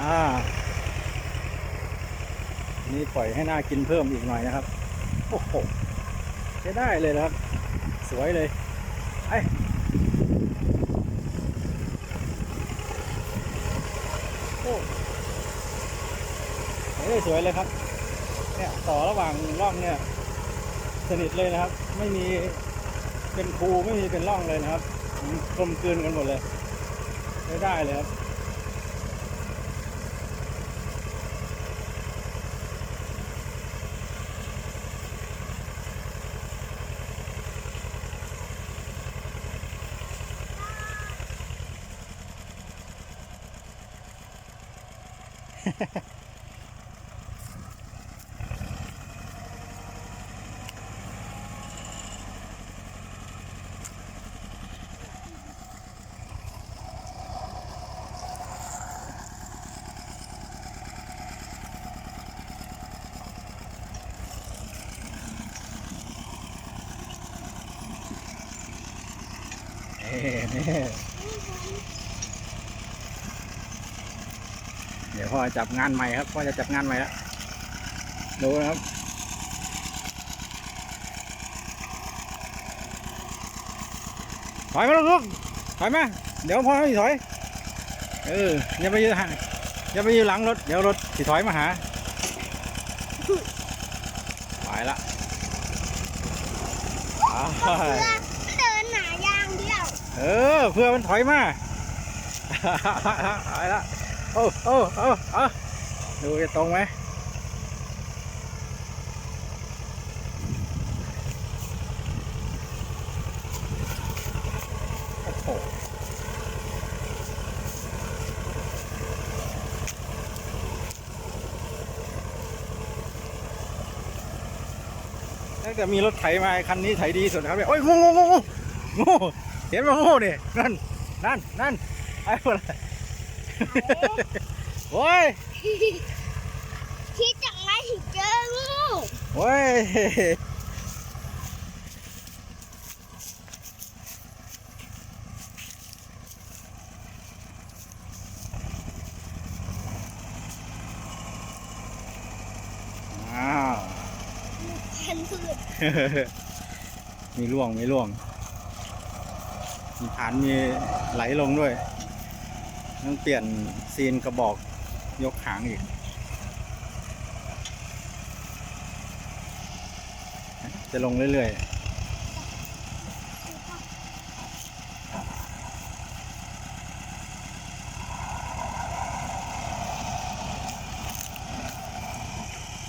อ่า นี่ปล่อยให้น่ากินเพิ่มอีกหน่อยนะครับ โอ้โหใช้ได้เลยนะครับ สวยเลยไอโอ้เฮ้สวยเลยครับ เนี่ยต่อระหว่างร่องเนี่ย สนิทเลยนะครับ ไม่มีเป็นคูไม่มีเป็นร่องเลยนะครับกลมกลืนกันหมดเลยใช้ได้เลยครับ ねえねえ。 จับงานใหม่ครับพ่อจะจับงานใหม่แล้วดูนะครับถอยมาลูกๆถอยมาเดี๋ยวพ่อให้ถอยเอออย่าไปยืนห่างอย่าไปยืนหลังรถเดี๋ยวรถสิถอยมาหาไปละไปเดินหนายางเดียว เออ เพื่อมันถอยมาไปละ โอ้โอ้โอ้เอาดูจะตรงไหมโอ้โหตั้งแต่มีรถไถมาคันนี้ไถดีสุดครับเนี่ยโอ้ยงูงูงูงูงูเห็นไหมงูเนี่ยนั่น นั่น นั่นไอ้คน โอ้ยคิดจากไหนถึงเจองูโอ้ยอ้าวพันธุ์พืชมีร่วง มีร่วง มีฐานมีไหลลงด้วย ต้องเปลี่ยนซีนกระบอกยกหางอีก จะลงเรื่อยๆ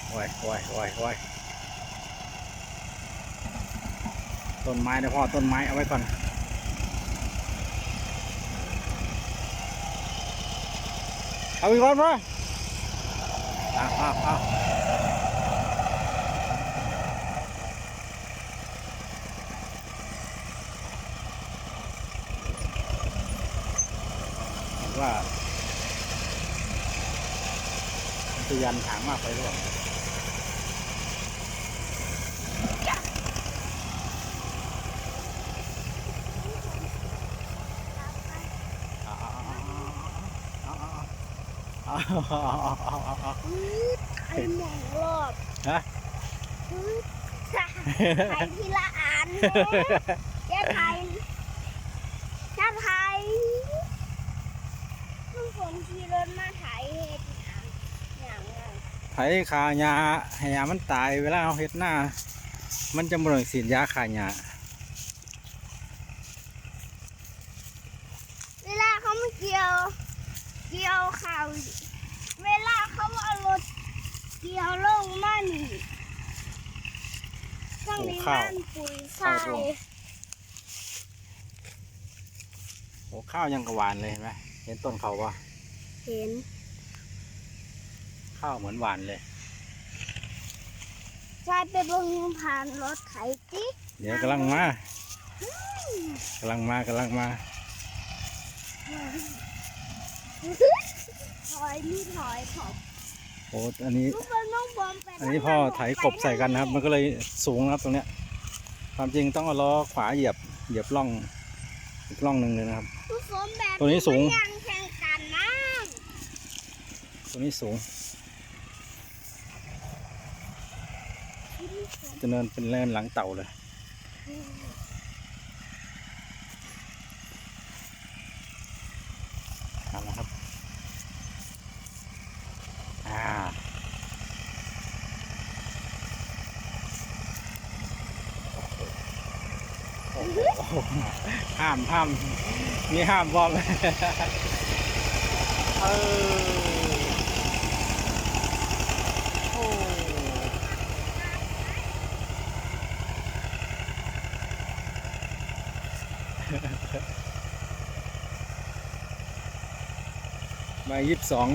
โอ้ยโอ้ยโอ้ยโอ้ยต้นไม้นะพ่อ ต้นไม้เอาไว้ก่อน เอาอีกคนพ่อเอาเอาเอาว่ามันจะยันถางมากไปหรือเปล่าเอาเอาเอาเอาเอาเอาเอาเอาไอ้หมองรอบฮะไทยทีละอันจะไทยจะไทยทุกคนขี่รถมาไทยเฮ็ดหยังอย่างนั้นไถขาหญ้าให้หญ้ามันตายเวลาเราเฮ็ดหน้า มันจะบ่ต้องฉีดยาขาหญ้าเวลาเขามาเกี่ยว เกี่ยวข่าว เวลาเขาเอารถเกี่ยวลงมานี่ต้องมีบ้านปุ๋ยใส่โอ้ข้าวยังกระหวานเลยเห็นไหมเห็นต้นเขาปะเห็น ข้าวเหมือนหวานเลยใช่ไปเบิ่งผ่านรถไถจิเดี๋ยวกำลังมากำลังมากำลังมาถ อยนี่ถอยถอยโอ้อันนี้ทุกคนต้องบอมไปอันนี้พ่อไถกบใส่กันนะครับ มันก็เลยสูงนะครับตรงเนี้ย ความจริงต้องเอาล้อขวาเหยียบ เหยียบร่องอีกร่องหนึ่งเลยนะครับทุกคนแบบตัวนี้สูง มัยังแข่งกันนะตัวนี้สูงจะเนินเป็นเนินหลังเต่าเลย เอาละครับ อ่า โอ้โหห้ามห้ามมีห้ามบอกเออโอ้ใบยี่สิบสอง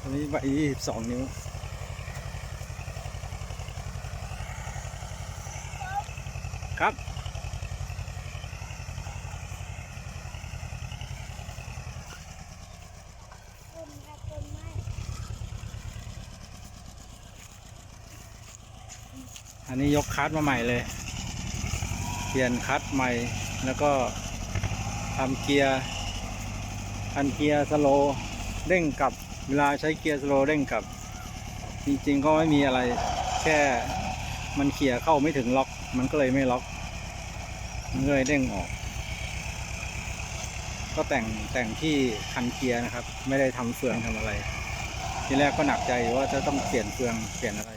อันนี้ใบยี่สิบสองนิ้ว ครับ อันนี้ยกคัสมาใหม่เลย เปลี่ยนคัสใหม่ แล้วก็ทำเกียร์พันเกียร์สโลเร่งกลับ เวลาใช้เกียร์สโลเร่งกลับ จริงๆก็ไม่มีอะไร แค่มันเขี่ยเข้าไม่ถึงล็อก มันก็เลยไม่ล็อกมันก็เลยเด้งออก ก็แต่งแต่งที่คันเกียร์นะครับ ไม่ได้ทำเฟืองทำอะไร ทีแรกก็หนักใจว่าจะต้องเปลี่ยนเฟืองเปลี่ยนอะไร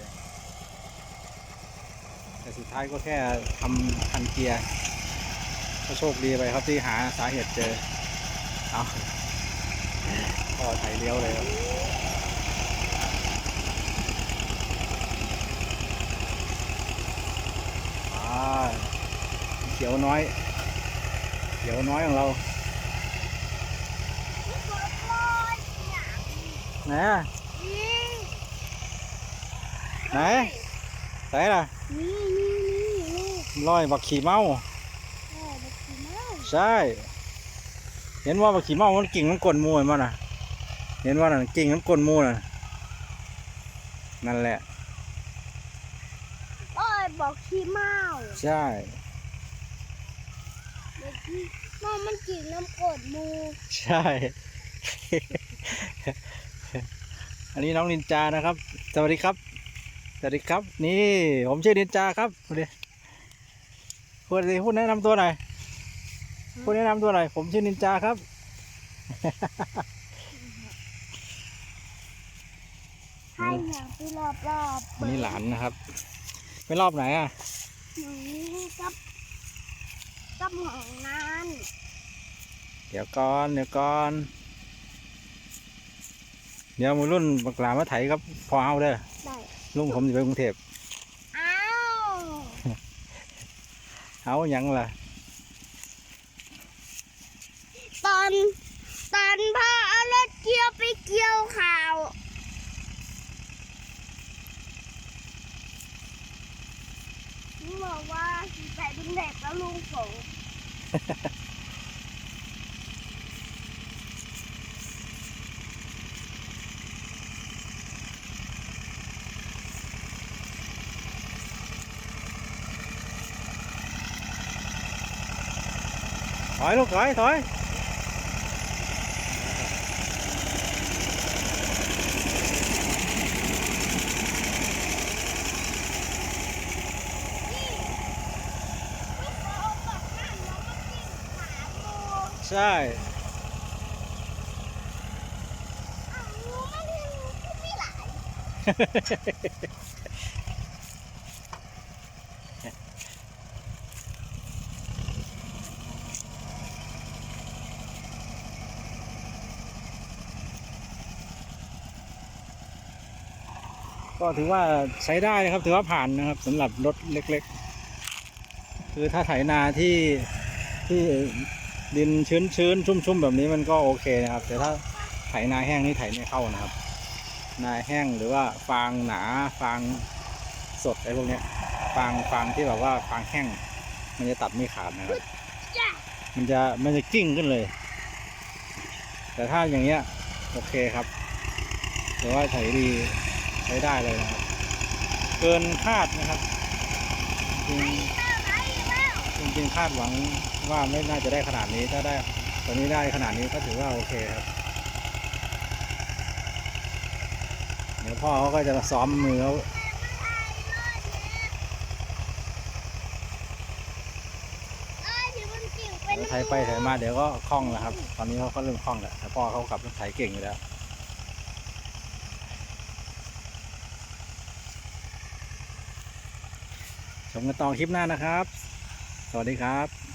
แต่สุดท้ายก็แค่ทำคันเกียร์ก็โชคดีไปครับที่หาสาเหตุเจอเอาก็ไถเลี้ยวเลยครับอ่า เขียวน้อย เขียวน้อยของเรานี่ก็ลอยอย่างไหนนี้ไหนไหนล่ะนี่นี่นี่นี่ร้อยบักขี่เมาเออเด็กผีเมาใช่ เห็นว่าบักขี่เมามันกิ่งน้ำกลนหมูเห็นมั้ยน่ะ เห็นว่าน่ะกิ่งน้ำกลนหมูน่ะ นั่นแหละโอ้ยบอกขี้เมาใช่เด็กขี้เมามันกินน้ำกรดมูใช่ อันนี้น้องนินจานะครับ สวัสดีครับ สวัสดีครับ นี่ผมชื่อนินจาครับพูดดิพูดดิพูดแนะนำตัวหน่อยพูดแนะนำตัวหน่อย ผมชื่อนินจาครับ ให้หนังไปรอบรอบอันนี้หลานนะครับไม่รอบไหนอะ หนูกับกับ หองนั้นเดี๋ยวก่อนเดี๋ยวก่อน เดี๋ยวมือรุ่นบักหลามาไถครับ พอเอาเด้อได้ลุงผมอยู่ไปกรุงเทพอ้าวเอาหยังล่ะ ตอน ตอนพ่อเอารถเกี่ยวไปเกี่ยวข่าวนี่บอกว่าสีใส่ดึง เด็กแล้วลุงฝงถอยลูกถอยถอย ไม่เคยเอาปากหน้าน้องมากินขาโม ใช่ก็ไม่หลายก็ถือว่าใช้ได้นะครับ ถือว่าผ่านนะครับสำหรับรถเล็ก ๆ คือถ้าไถนาที่ที่ ดินชื้นๆชุ่มๆแบบนี้มันก็โอเคนะครับ แต่ถ้าไถนาแห้งนี่ไถไม่เข้านะครับ นาแห้งหรือว่าฟางหนาฟางสดไอะไรพวกเนี้ยฟางฟางที่แบบว่าฟางแห้ง มันจะตัดไม่ขาดนะครับ มันจะมันจะกิ้งขึ้นเลย แต่ถ้าอย่างเงี้ยโอเคครับถือว่าใช้ดีใช้ได้เลยนะครับ เกินคาดนะครับจริง จริงๆคาดหวังว่าไม่น่าจะได้ขนาดนี้ถ้าได้ตอนนี้ได้ขนาดนี้ก็ถือว่าโอเคครับ เดี๋ยวพ่อเขาก็จะซ้อมมือเขาไยไปถไยมาเดี๋ยวก็คล่องนะครับ ตอนนี้เขาก็เริ่มคล่องแล้วแต่พ่อเขากลับรถไถเก่งอยู่แล้วชมกันต่อคลิปหน้านะครับ วัสดีครับ